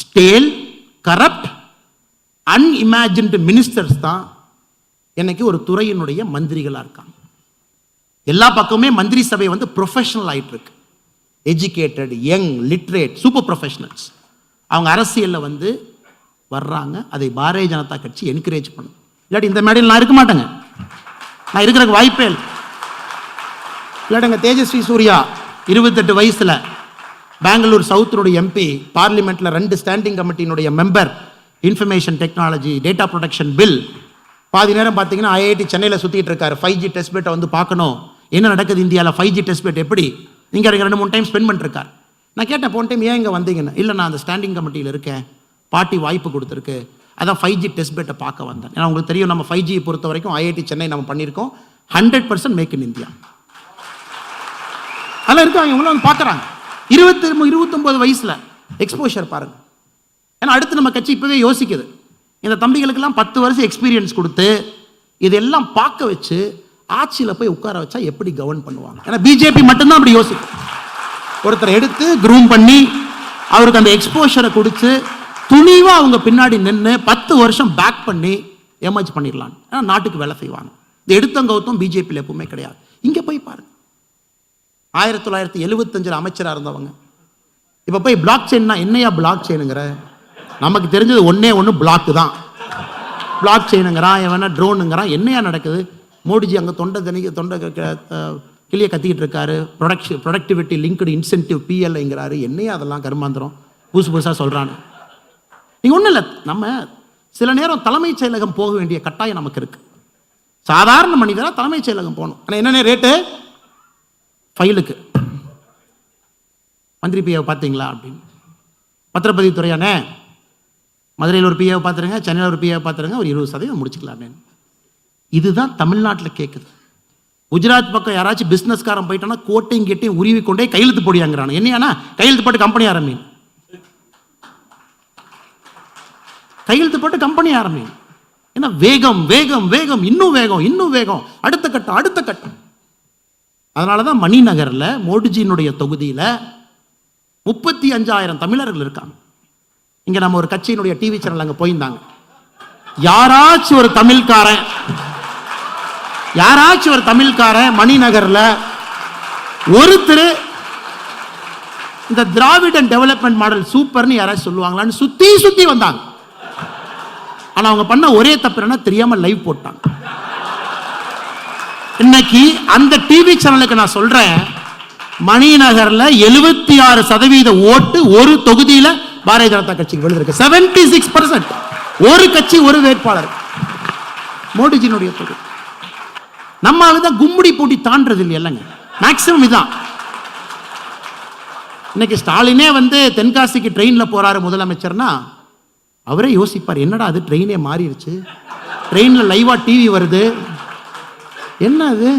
ஸ்டேல் corrupt அன்இமேஜின்டு ministers தான் எனக்கு ஒரு துறையினுடைய மந்திரிகளாக இருக்காங்க. எல்லா பக்கமுமே மந்திரி சபை வந்து ப்ரொஃபஷனல் ஆகிட்டு இருக்கு. Educated young literate super professionals அவங்க அரசியலில் வந்து வர்றாங்க. அதை பாரதிய ஜனதா கட்சி என்கரேஜ் பண்ணும். இல்லாட்டி இந்த மேடையில் நான் இருக்க மாட்டேங்க. நான் இருக்கிறக்கு வாய்ப்பே இல்லை. இல்லாட்டங்க தேஜஸ்வி சூர்யா இருபத்தெட்டு வயசில் பெங்களூர் சவுத்தினுடைய எம்பி பார்லிமெண்ட்டில் ரெண்டு standing கமிட்டியினுடைய member information technology data protection bill பாதி நேரம் பார்த்தீங்கன்னா ஐஐடி சென்னையில் சுற்றிட்டு இருக்காரு. ஃபைவ் ஜி டெஸ்ட் பேட்டை வந்து பார்க்கணும். என்ன நடக்குது இந்தியாவில் ஃபைவ் ஜி டெஸ்ட் பேட் எப்படி? நீங்கள் ரெண்டு மூணு டைம் ஸ்பெண்ட் பண்ணிருக்கார். நான் கேட்டேன் போன டைம் ஏன் இங்கே வந்தீங்கன்னு? இல்லை நான் அந்த ஸ்டாண்டிங் கமிட்டியில் இருக்கேன். பாட்டி வாய்ப்பு கொடுத்துருக்கு. அதான் ஃபைவ் ஜி டெஸ்ட் பேட்டை பார்க்க வந்தேன். ஏன்னா உங்களுக்கு தெரியும் நம்ம ஃபைவ் ஜியை பொறுத்த வரைக்கும் ஐஐடி சென்னை நம்ம பண்ணியிருக்கோம். Hundred percent make in India அதெல்லாம் இருக்காங்க இவங்களும் வந்து பார்க்குறாங்க. இருபத்தி இருபத்தொம்போது வயசில் எக்ஸ்போஷர் பாருங்க. ஏன்னா அடுத்து நம்ம கட்சி இப்போவே யோசிக்குது. இந்த தம்பிகளுக்கெல்லாம் பத்து வருஷம் எக்ஸ்பீரியன்ஸ் கொடுத்து இதெல்லாம் பார்க்க வச்சு ஆட்சியில் போய் உட்கார வச்சா எப்படி கவர்ன் பண்ணுவாங்க? ஏன்னா பிஜேபி மட்டும்தான் அப்படி யோசிக்கும். ஒருத்தரை எடுத்து க்ரூம் பண்ணி அவருக்கு அந்த எக்ஸ்போஷரை கொடுத்து துணிவாக அவங்க பின்னாடி நின்று பத்து வருஷம் பேக் பண்ணி ஏமாச்சு பண்ணிடலாம் ஏன்னா நாட்டுக்கு வேலை செய்வாங்க. இந்த கௌத்தம் பிஜேபியில் எப்பவுமே கிடையாது. இங்கே போய் பாருங்க. ஆயிரத்தி தொள்ளாயிரத்தி எழுபத்தஞ்சில் அமைச்சராக இருந்தவங்க. இப்போ போய் பிளாக் செயின்னா என்னையா பிளாக் செயினுங்கிற நமக்கு தெரிஞ்சது ஒன்றே ஒன்று பிளாக் தான். பிளாக் செயினுங்கிறான் எவனா ட்ரோனுங்கிறான் என்னையா நடக்குது? மோடிஜி அங்கே தொண்டை தனிக்க தொண்டை க- கிளிய கத்திக்கிட்டு இருக்காரு. ப்ரொடக்ஷன் ப்ரொடக்டிவிட்டி லிங்க்டு இன்சென்டிவ் பிஎல்ஐங்கிறாரு என்னையா அதெல்லாம் கருமாந்திரம்? புதுசு புதுசாக சொல்கிறான்னு நீங்கள் ஒன்றும் இல்லை நம்ம சில நேரம் தலைமைச் செயலகம் போக வேண்டிய கட்டாயம் நமக்கு இருக்குது சாதாரண மனிதராக தலைமைச் செயலகம் போகணும். ஆனால் என்னென்ன ரேட்டு ஃபைலுக்கு. மந்திரி பிஏவை பார்த்தீங்களா அப்படின்னு. பத்திரப்பதிவு துறையானே மதுரையில் ஒரு பிஏவை பார்த்துருங்க சென்னையில் ஒரு பிஏவை பார்த்துருங்க ஒரு இருபது சதவீதம் முடிச்சுக்கலாமே இதுதான் தமிழ்நாட்டில் கேட்குது குஜராத் பக்கம் யாராச்சும் பிஸ்னஸ்காரன் போயிட்டானா கோட்டையும் கெட்டையும் உருவி கொண்டே கையெழுத்து போடியாங்கிறான். என்னையானா கையெழுத்து போட்டு கம்பெனி ஆரம்பி கையெழுத்து போட்டு கம்பெனி ஆரம்பி ஏன்னா வேகம் வேகம் வேகம் இன்னும் வேகம் இன்னும் வேகம். அடுத்த கட்டம் அடுத்த கட்டம். அதனால தான் மணிநகரில் மோடிஜியினுடைய தொகுதியில் முப்பத்தி அஞ்சாயிரம் தமிழர்கள் இருக்காங்க. இங்க நம்ம ஒரு கட்சியினுடைய டிவி சேனல் அங்க போயிருந்தாங்க. யாராச்சும் ஒரு தமிழ்காரன் யாராச்சும் ஒரு தமிழ்காரன் மணிநகர்ல ஒருத்தர் இந்த திராவிடன் டெவலப்மெண்ட் மாடல் சூப்பர்னு யாராச்சும் சொல்லுவாங்களான்னு சுத்தி சுத்தி வந்தாங்க. ஆனா அவங்க பண்ண ஒரே தப்பு என்னன்னா தெரியாம லைவ் போட்டாங்க. இன்னைக்கு அந்த டிவி சேனலுக்கு நான் சொல்றேன் மணிநகர்ல எழுபத்தி ஆறு சதவீத ஓட்டு ஒரு தொகுதியில பாரதிய ஜனதா கட்சிக்கு விழுந்திருக்கு. செவன்டி சிக்ஸ் பர்சன்ட் ஒரு கட்சி ஒரு வேட்பாளர். மோடிஜியினுடைய தொகுதி. நம்ம தான் கும்முடி போட்டி தாண்டது இல்லை இல்லைங்க? மேக்சிமம் இதுதான் இன்னைக்கு ஸ்டாலினே வந்து தென்காசிக்கு ட்ரெயினில் போறாரு முதலமைச்சர்னா அவரே யோசிப்பார் என்னடா அது ட்ரெயினே மாறிடுச்சு ட்ரெயினில் லைவாக டிவி வருது என்ன அது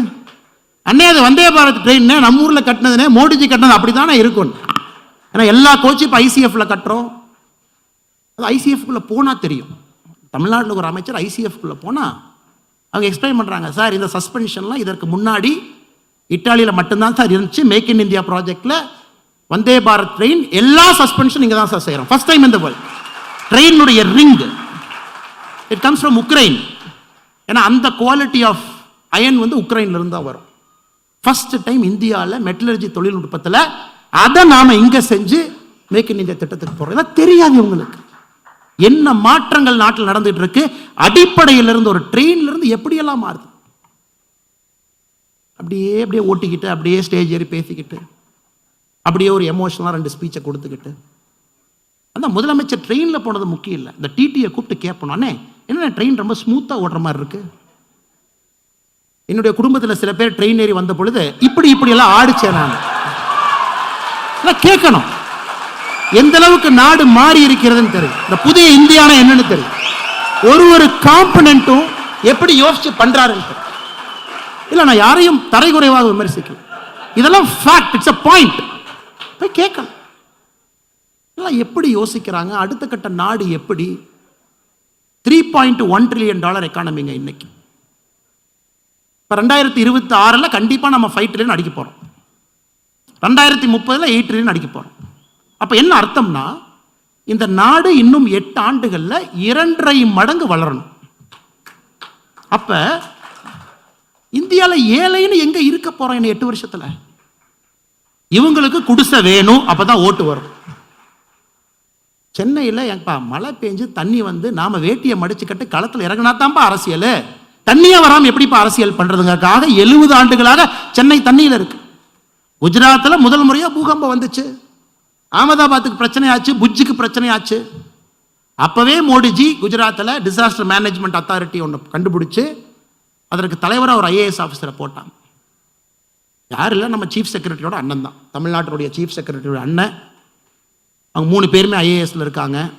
அண்ணே அது வந்தே பாரத் ட்ரெயின் நம்ம ஊரில் கட்டினதுனே மோடிஜி கட்டினது அப்படித்தானே இருக்கும். ஏன்னா எல்லா கோச்சும் இப்போ ஐசிஎஃப்ல கட்டுறோம். அது ஐசிஎஃப்குள்ளே போனால் தெரியும். தமிழ்நாட்டில் ஒரு அமைச்சர் ஐசிஎஃப்குள்ளே போனால் அவங்க எக்ஸ்பிளைன் பண்ணுறாங்க சார் இந்த சஸ்பென்ஷன்லாம் இதற்கு முன்னாடி இட்டாலியில் மட்டும்தான் சார் இருந்துச்சு. மேக் இன் இந்தியா ப்ராஜெக்டில் வந்தே பாரத் ட்ரெயின் எல்லா சஸ்பென்ஷன் இங்கே தான் சார் செய்கிறோம் ஃபர்ஸ்ட் டைம் இந்த world ட்ரெயினுடைய ring it comes from Ukraine ஏன்னா அந்த குவாலிட்டி ஆஃப் அயன் வந்து உக்ரைன்லேருந்து தான் வரும். ஃபஸ்ட்டு டைம் இந்தியாவில் மெட்டலர்ஜி தொழில்நுட்பத்தில் அதை நாம் இங்கே செஞ்சு மேக் இன் இந்தியா திட்டத்துக்கு போகிறோம் இதெல்லாம் தெரியாது உங்களுக்கு என்ன மாற்றங்கள் நாட்டில் நடந்துகிட்டு இருக்கு அடிப்படையிலிருந்து ஒரு ட்ரெயின்லேருந்து எப்படியெல்லாம் மாறுது? அப்படியே அப்படியே ஓட்டிக்கிட்டு அப்படியே ஸ்டேஜ் ஏறி பேசிக்கிட்டு அப்படியே ஒரு எமோஷனலாக ரெண்டு ஸ்பீச்சை கொடுத்துக்கிட்டு. அந்த முதலமைச்சர் ட்ரெயினில் போனது முக்கியம் இல்லை. இந்த டிடியை கூப்பிட்டு கேட்போம். அண்ணே என்ன ட்ரெயின் ரொம்ப ஸ்மூத்தாக ஓடுற மாதிரி இருக்குது என்னுடைய குடும்பத்தில் சில பேர் ட்ரெயின் ஏறி வந்த பொழுது இப்படி இப்படி எல்லாம் ஆடிச்சேன் நான் கேட்கணும். எந்த அளவுக்கு நாடு மாறி இருக்கிறதுன்னு தெரியும். இந்த புதிய இந்தியானா என்னன்னு தெரியும். ஒரு ஒரு காம்பனண்ட்டும் எப்படி யோசிச்சு பண்றாருன்னு தெரியும். இல்ல நான் யாரையும் தரைகுறைவாக விமர்சிக்கல. இதெல்லாம் ஃபேக்ட் இட்ஸ் அ பாயிண்ட் போய் கேட்கணும். எல்லாம் எப்படி யோசிக்கிறாங்க? அடுத்த கட்ட நாடு எப்படி? Three point one trillion dollar எக்கானமிங்க இன்னைக்கு. இப்போ ரெண்டாயிரத்தி இருபத்தி ஆறில் கண்டிப்பாக நம்ம ஃபைவ் ட்ரில்லியன் அடிக்க போகிறோம் ரெண்டாயிரத்தி முப்பதில் எயிட் ட்ரில்லியன் அடிக்க போகிறோம் அப்போ என்ன அர்த்தம்னா இந்த நாடு இன்னும் எட்டு ஆண்டுகளில் இரண்டரை மடங்கு வளரணும். அப்போ இந்தியாவில் ஏழைன்னு எங்கே இருக்க போகிறோம் என்ன எட்டு வருஷத்தில்? இவங்களுக்கு குடிசை வேணும் அப்பதான் ஓட்டு வரும். சென்னையில் ஏன்பா மழை பெஞ்சு தண்ணி வந்து நாம் வேட்டியை மடிச்சுக்கட்டு களத்தில் இறங்கினா தான்ப்பா அரசியல்? தண்ணியே வராமல் எப்படிப்பா அரசியல் பண்றதுங்கிறதுக்காக எழுபது ஆண்டுகளாக சென்னை தண்ணியில் இருக்கு. குஜராத்தில் முதல் முறையாக பூகம்பம் வந்துச்சு. அகமதாபாத்துக்கு பிரச்சனையாச்சு புஜ்ஜுக்கு பிரச்சனையாச்சு. அப்போவே மோடிஜி குஜராத்தில் டிசாஸ்டர் மேனேஜ்மெண்ட் அத்தாரிட்டி ஒன்று கண்டுபிடிச்சு அதற்கு தலைவராக ஒரு ஐஏஎஸ் ஆஃபீஸரை போட்டாங்க. யார் இல்லை நம்ம சீஃப் செக்ரட்டரியோட அண்ணன் தான். தமிழ்நாட்டினுடைய சீஃப் செக்ரட்டரியோட அண்ணன். அவங்க மூணு பேருமே ஐஏஎஸில் இருக்காங்க.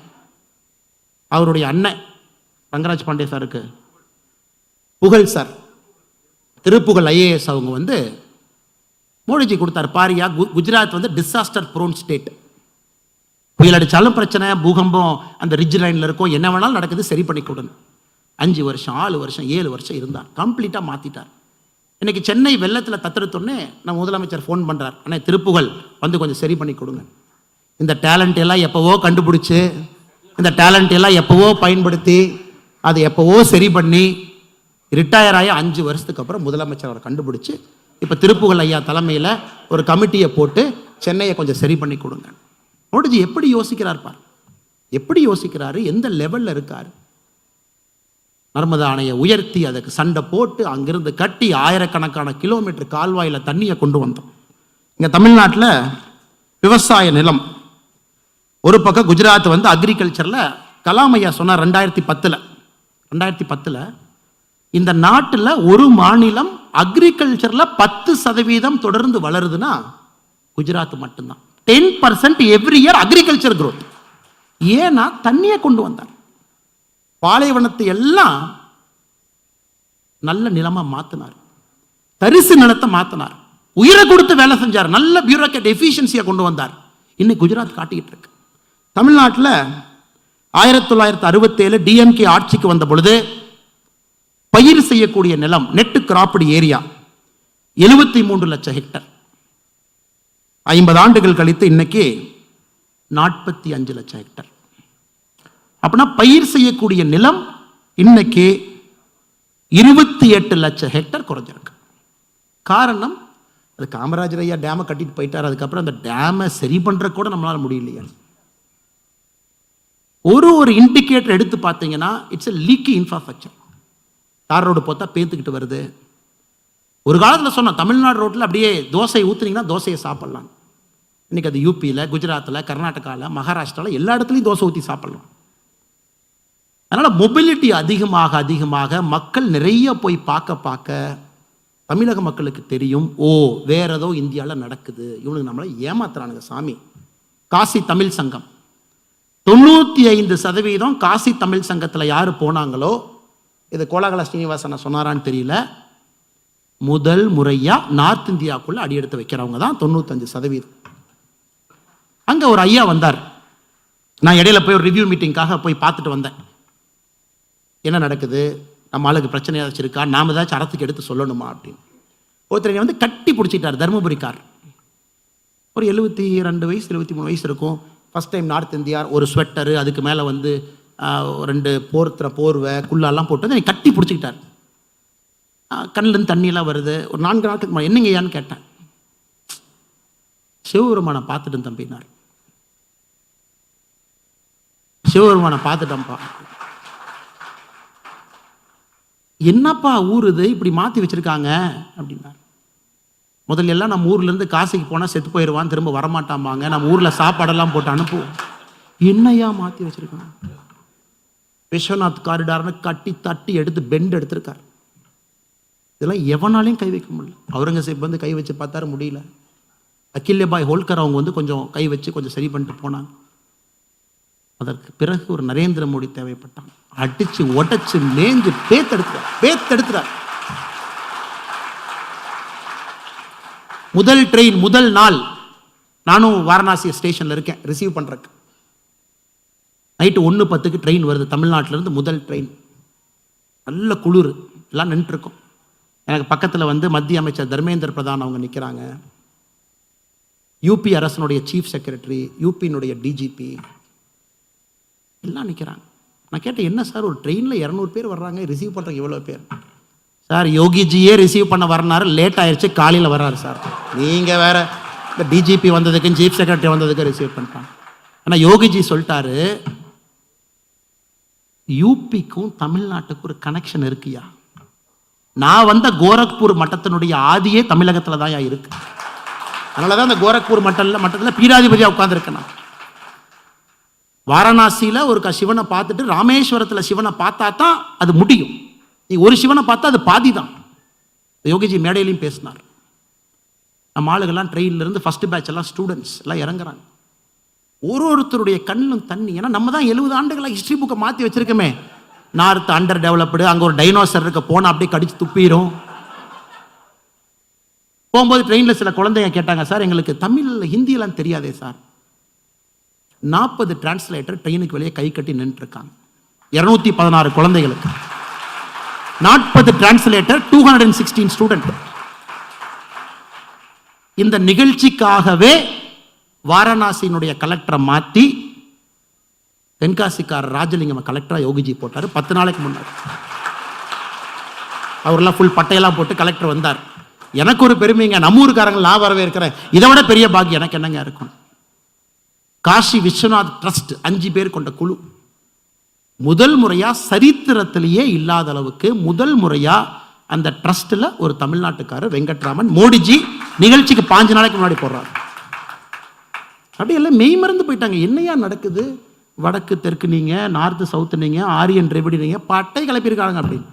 அவருடைய அண்ணன் ரங்கராஜ் பாண்டே சாருக்கு புகழ் சார். திருப்புகழ் ஐஏஎஸ் அவங்க வந்து மோடிஜி கொடுத்தாரு. பாரியா கு- குஜராத் வந்து டிசாஸ்டர் ப்ரோன் ஸ்டேட் புயல் அடித்தாலும் பிரச்சனை பூகம்பம் அந்த ரிட்ஜ் லைனில் இருக்கும். என்ன வேணாலும் நடக்குது சரி பண்ணி கொடுங்க அஞ்சு வருஷம் ஆறு வருஷம் ஏழு வருஷம் இருந்தார். கம்ப்ளீட்டாக மாற்றிட்டார் இன்றைக்கி சென்னை வெள்ளத்தில் தத்தெடுத்தோடனே நம்ம முதலமைச்சர் ஃபோன் பண்ணுறார் ஆனால் திருப்புகழ் வந்து கொஞ்சம் சரி பண்ணி கொடுங்க. இந்த டேலண்ட் எல்லாம் எப்போவோ கண்டுபிடிச்சி இந்த டேலண்ட் எல்லாம் எப்போவோ பயன்படுத்தி அதை எப்போவோ சரி பண்ணி ரிட்டையர் ஆகி அஞ்சு வருஷத்துக்கு அப்புறம் முதலமைச்சர் அவரை கண்டுபிடிச்சு இப்போ திருப்புகழ் ஐயா தலைமையில் ஒரு கமிட்டியை போட்டு சென்னையை கொஞ்சம் சரி பண்ணி கொடுங்க. மோடிஜி எப்படி யோசிக்கிறார் பார்? எப்படி யோசிக்கிறாரு? எந்த லெவலில் இருக்கார்? நர்மதா அணையை உயர்த்தி அதுக்கு சண்டை போட்டு அங்கிருந்து கட்டி ஆயிரக்கணக்கான கிலோமீட்டர் கால்வாயில் தண்ணியை கொண்டு வந்தோம். இங்கே தமிழ்நாட்டில் விவசாய நிலம். ஒரு பக்கம் குஜராத் வந்து அக்ரிகல்ச்சரில் கலாம் ஐயா சொன்னார் ரெண்டாயிரத்தி பத்தில். ரெண்டாயிரத்தி பத்தில் இந்த நாட்டில் ஒரு மாநிலம் அக்ரிகல்ச்சரில் பத்து சதவீதம் தொடர்ந்து வளருதுன்னா குஜராத் மட்டும்தான். Ten percent every year agriculture growth ஏன்னா தண்ணியை கொண்டு வந்தார் பாலைவனத்தை எல்லாம் நல்ல நிலமா மாத்தினார். தரிசு நிலத்தை மாத்தினார். உயிரை கொடுத்து வேலை செஞ்சார். நல்ல பியூரோக்ராட் எஃபிஷியன்சியை கொண்டு வந்தார். இன்னைக்கு குஜராத் காட்டிக்கிட்டு இருக்கு. தமிழ்நாட்டில் ஆயிரத்தி தொள்ளாயிரத்தி அறுபத்தேழு டிஎம்கே ஆட்சிக்கு வந்த பொழுது பயிர் செய்யக்கூடிய நிலம் நெட்டு கிராப்டு ஏரியா எழுபத்தி மூன்று லட்சம் ஹெக்டர். ஐம்பது ஆண்டுகள் கழித்து இன்னைக்கு நாற்பத்தி அஞ்சு லட்சம் ஹெக்டர். அப்படின்னா பயிர் செய்யக்கூடிய நிலம் இன்னைக்கு இருபத்தி எட்டு லட்சம் ஹெக்டர் குறைஞ்சிருக்கு. காரணம் அது காமராஜர் ஐயா டேமை கட்டிட்டு போயிட்டார் அதுக்கப்புறம் அந்த டேமை சரி பண்ணுற கூட நம்மளால் முடியலையா. ஒரு ஒரு இண்டிகேட்டர் எடுத்து பார்த்தீங்கன்னா இட்ஸ் எ லீக்கி இன்ஃப்ராஸ்ட்ரக்சர் தார் ரோடு பார்த்தா பேத்துக்கிட்டு வருது. ஒரு காலத்தில் சொன்னோம் தமிழ்நாடு ரோட்டில் அப்படியே தோசை ஊற்றுனீங்கன்னா தோசையை சாப்பிட்லாம். இன்றைக்கி அது யூபியில் குஜராத்தில் கர்நாடகாவில் மகாராஷ்டிராவில் எல்லா இடத்துலையும் தோசை ஊற்றி சாப்பிட்லாம். அதனால் மொபிலிட்டி அதிகமாக அதிகமாக மக்கள் நிறைய போய் பார்க்க பார்க்க தமிழக மக்களுக்கு தெரியும் ஓ வேற ஏதோ இந்தியாவில் நடக்குது. இவனுக்கு நம்மளை ஏமாத்துறானுங்க சாமி. காசி தமிழ் சங்கம். தொண்ணூற்றி ஐந்து சதவீதம் காசி தமிழ் சங்கத்தில் யார் போனாங்களோ இது கோலாகல ஸ்ரீனிவாசன சொன்னாரான்னு தெரியல. முதல் முறையாக நார்த் இந்தியாவுக்குள்ளே அடியெடுத்து வைக்கிறவங்க தான் தொண்ணூத்தஞ்சு சதவீதம். அங்கே ஒரு ஐயா வந்தார். நான் இடையில போய் ஒரு ரிவ்யூ மீட்டிங்காக போய் பார்த்துட்டு வந்தேன். என்ன நடக்குது? நம்ம ஆளுக்கு பிரச்சனை ஏதாச்சும் இருக்கா? ஏதாச்சும் அரசுக்கு எடுத்து சொல்லணுமா அப்படின்னு. ஒருத்தர் வந்து கட்டி பிடிச்சிட்டார் தருமபுரிக்கார். ஒரு எழுபத்தி ரெண்டு வயசு எழுபத்தி மூணு வயசு இருக்கும். ஃபர்ஸ்ட் டைம் நார்த் இந்தியா ஒரு ஸ்வெட்டரு அதுக்கு மேலே வந்து ரெண்டு போர்த்துற போர்வை குள்ளாலாம் போட்டு வந்து கட்டி பிடிச்சிக்கிட்டார். கண்ணிலேருந்து தண்ணியெல்லாம் வருது. ஒரு நான்கு நாட்களுக்கு முன்னாடி என்னங்க ஐயான்னு கேட்டேன். சிவபெருமானை பார்த்துட்டேன் தம்பினார் சிவபெருமானை பார்த்துட்டேன்ப்பா. என்னப்பா ஊர் இது? இப்படி மாற்றி வச்சிருக்காங்க? அப்படின்னார். முதல்ல எல்லாம் நம்ம ஊர்லேருந்து காசிக்கு போனால் செத்து போயிடுவான் திரும்ப வரமாட்டாம்பாங்க. நம்ம ஊரில் சாப்பாடெல்லாம் போட்டு அனுப்புவோம். என்னையா மாற்றி வச்சிருக்காங்க? விஸ்வநாத் காரிடார்னு கட்டி தட்டி எடுத்து பெண்ட் எடுத்திருக்கார். இதெல்லாம் எவனாலையும் கை வைக்க முடியல. அவுரங்கசீப் வந்து கை வச்சு பார்த்தாரு முடியல. அகில்யபாய் ஹோல்கர் அவங்க வந்து கொஞ்சம் கை வச்சு கொஞ்சம் சரி பண்ணிட்டு போனாங்க. அதற்கு பிறகு ஒரு நரேந்திர மோடி தேவைப்பட்டான் அடிச்சு உடச்சு மேஞ்சு பேத்தெடுக்கிறார் பேத்தெடுக்கிறார் முதல் ட்ரெயின் முதல் நாள். நானும் வாரணாசி ஸ்டேஷன்ல இருக்கேன். ரிசீவ் பண்ணுறக்கு நைட்டு ஒன்று பத்துக்கு ட்ரெயின் வருது. தமிழ்நாட்டிலேருந்து முதல் ட்ரெயின் நல்ல குளிர். எல்லாம் நின்றுருக்கோம். எனக்கு பக்கத்தில் வந்து மத்திய அமைச்சர் தர்மேந்திர பிரதான் அவங்க நிற்கிறாங்க யூபி அரசனுடைய சீஃப் செக்ரட்டரி யூபியினுடைய டிஜிபி எல்லாம் நிற்கிறாங்க நான் கேட்டேன் என்ன சார் ஒரு ட்ரெயினில் இரநூறு பேர் வர்றாங்க? ரிசீவ் பண்ணுறதுக்கு எவ்வளோ பேர்? சார் யோகிஜியே ரிசீவ் பண்ண வரனாரு லேட் ஆயிடுச்சு காலையில் வர்றாரு சார். நீங்கள் வேற இந்த டிஜிபி வந்ததுக்கும் சீஃப் செக்ரட்டரி வந்ததுக்கும் ரிசீவ் பண்ணிட்டாங்க. ஆனால் யோகிஜி சொல்லிட்டாரு யூபிக்கும் தமிழ்நாட்டுக்கும் ஒரு கனெக்ஷன் இருக்குயா? நான் வந்த கோரக்பூர் மட்டத்தினுடைய ஆதியே தமிழகத்தில் தான் இருக்கு. அதனால தான் அந்த கோரக்பூர் மட்டத்தில் மட்டத்தில் பீடாதிபதியாக உட்காந்துருக்கேன் நான். வாரணாசியில் ஒரு க- சிவனை பார்த்துட்டு ராமேஸ்வரத்தில் சிவனை பார்த்தா தான் அது முடியும். நீ ஒரு சிவனை பார்த்தா அது பாதி தான் யோகிஜி மேடையிலையும் பேசினார். நம்ம ஆளுகள்லாம் ட்ரெயின்லேருந்து இருந்து ஃபர்ஸ்ட் பேட்ச் எல்லாம் ஸ்டூடெண்ட்ஸ் எல்லாம் இறங்குறாங்க. ஒரு ஒருத்தருடைய கண்ணிலும் தண்ணி ஏன்னா நம்ம தான் எழுபது ஆண்டுகளாக ஹிஸ்ட்ரி புக்கை மாற்றி வச்சிருக்கோமே. நார்த் அண்டர் டெவலப்டு அங்கே ஒரு டைனோசர் இருக்க போனால் அப்படியே கடிச்சு துப்பிடும் போகும்போது ட்ரெயினில் சில குழந்தைங்க கேட்டாங்க சார் எங்களுக்கு தமிழ் ஹிந்தியெல்லாம் தெரியாதே சார். நாற்பது டிரான்ஸ்லேட்டர் ட்ரெயினுக்கு வெளியே கை கட்டி நின்றுருக்காங்க இரநூத்தி பதினாறு குழந்தைகளுக்கு. நாற்பது translator two hundred and sixteen student இந்த நிகழ்ச்சிக்காகவே வாரணாசியினுடைய கலெக்டரை மாற்றி தென்காசிக்காரர் ராஜலிங்கம் கலெக்டராக யோகிஜி போட்டார். பத்து நாளைக்கு முன்னாடி. அவரெல்லாம் ஃபுல் பட்டையெல்லாம் போட்டு கலெக்டர் வந்தார். எனக்கு ஒரு பெருமைங்க நம்ம ஊருக்காரங்க நான் வரவே இருக்கிறேன் இதை விட பெரிய பாக்கியம் எனக்கு என்னங்க இருக்கும்? காஷி விஸ்வநாத் ட்ரஸ்ட் அஞ்சு பேர் கொண்ட குழு. முதல் முறையாக சரித்திரத்திலேயே இல்லாத அளவுக்கு முதல் முறையாக அந்த ட்ரஸ்ட்டில் ஒரு தமிழ்நாட்டுக்காரர் வெங்கட்ராமன் மோடிஜி நிகழ்ச்சிக்கு பாஞ்சு நாளைக்கு முன்னாடி போடுறாரு அப்படியே எல்லாம் மெய் மறந்து போயிட்டாங்க. என்னையா நடக்குது? வடக்கு தெற்கு நீங்கள் நார்த்து சவுத்து நீங்கள் ஆரியன் ரெவடி நீங்கள் பட்டை கிளப்பியிருக்காங்க அப்படின்னு.